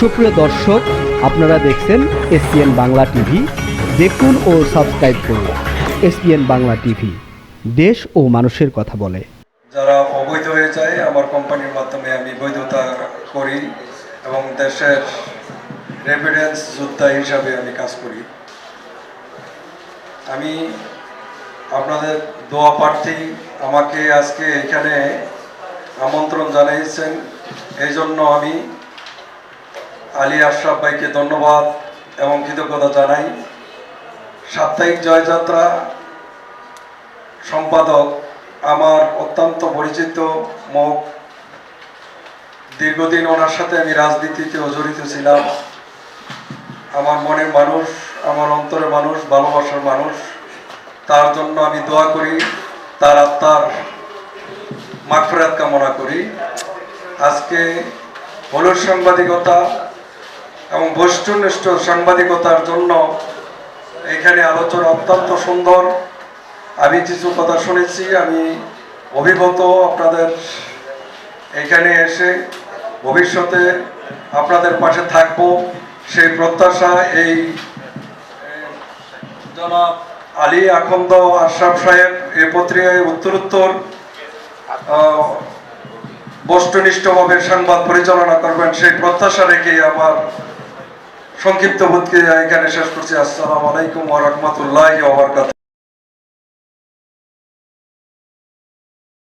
সুপ্রিয় দর্শক, আপনারা দেখছেন এসপিএন বাংলা টিভি। দেখুন ও সাবস্ক্রাইব করুন এসপিএন বাংলা টিভি। দেশ ও মানুষের কথা বলে। যারা অবৈধ হয়ে যায়, আমার কোম্পানির মাধ্যমে আমি বৈধতা করি এবং দেশের রেভিডেন্স যোদ্ধা হিসাবে আমি কাজ করি। আমি আপনাদের দোয়া প্রার্থী, আমাকে আজকে এখানে আমন্ত্রণ জানিয়েছেন। এই জন্য আমি আলী আশরাফ ভাইকে ধন্যবাদ এবং কৃতজ্ঞতা জানাই। সাপ্তাহিক জয়যাত্রা সম্পাদক আমার অত্যন্ত পরিচিত মুখ দীর্ঘদিন ওনার সাথে আমি রাজনীতিতেও জড়িত ছিলাম। আমার মনের মানুষ, আমার অন্তরের মানুষ, ভালোবাসার মানুষ। তার জন্য আমি দোয়া করি, তার আত্মার মাগফিরাত কামনা করি। আজকে হলুদ সাংবাদিকতা এবং বস্তুনিষ্ঠ সাংবাদিকতার জন্য এখানে আলোচনা অত্যন্ত সুন্দর। আমি কিছু কথা শুনেছি, আমি অভিভূত আপনাদের এখানে এসে ভবিষ্যতে আপনাদের পাশে থাকব। সেই প্রত্যাশা এই জনাব আলী আখন্দ আশরাফ সাহেব এ পত্রিকায় উত্তরোত্তর বস্তুনিষ্ঠভাবে সংবাদ পরিচালনা করবেন, সেই প্রত্যাশা রেখে আমার সংক্ষিপ্ত বোধকে এখানে শেষ করছি। আসসালামু আলাইকুম ওয়া রাহমাতুল্লাহি ওয়া বারাকাতুহু।